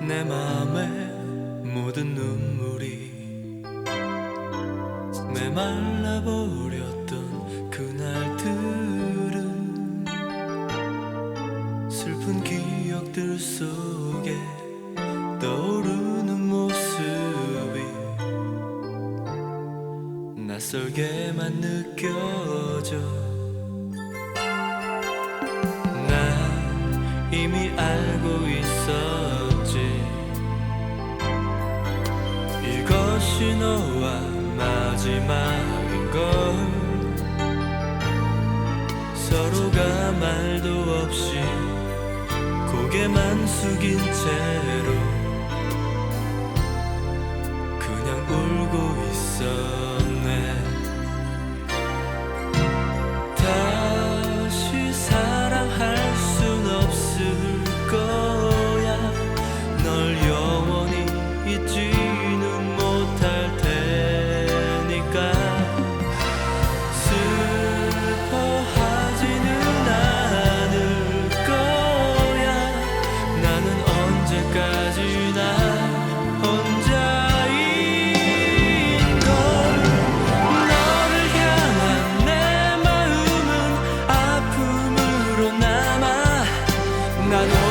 내 맘에 모든 눈물이 메말라 버렸던 그날들은 슬픈 기억들 속에 떠오르는 모습이 낯설게만 느껴져 것이 너와 마지막인 걸. 서로가 말도 없이 고개만 숙인 채로 난오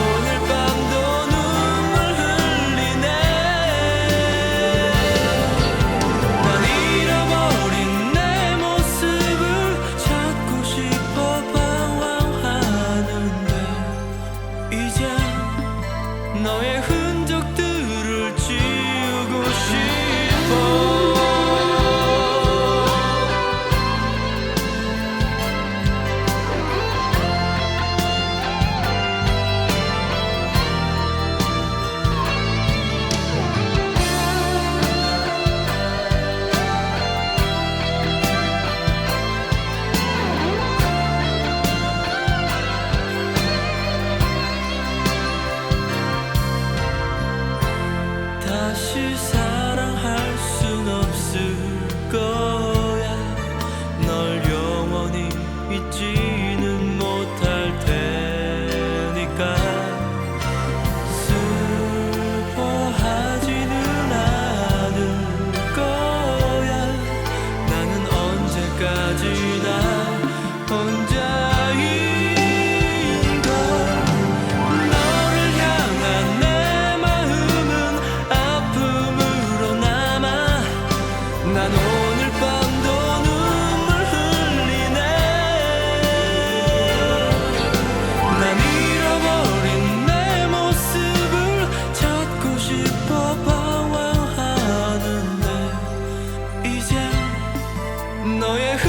No jechać.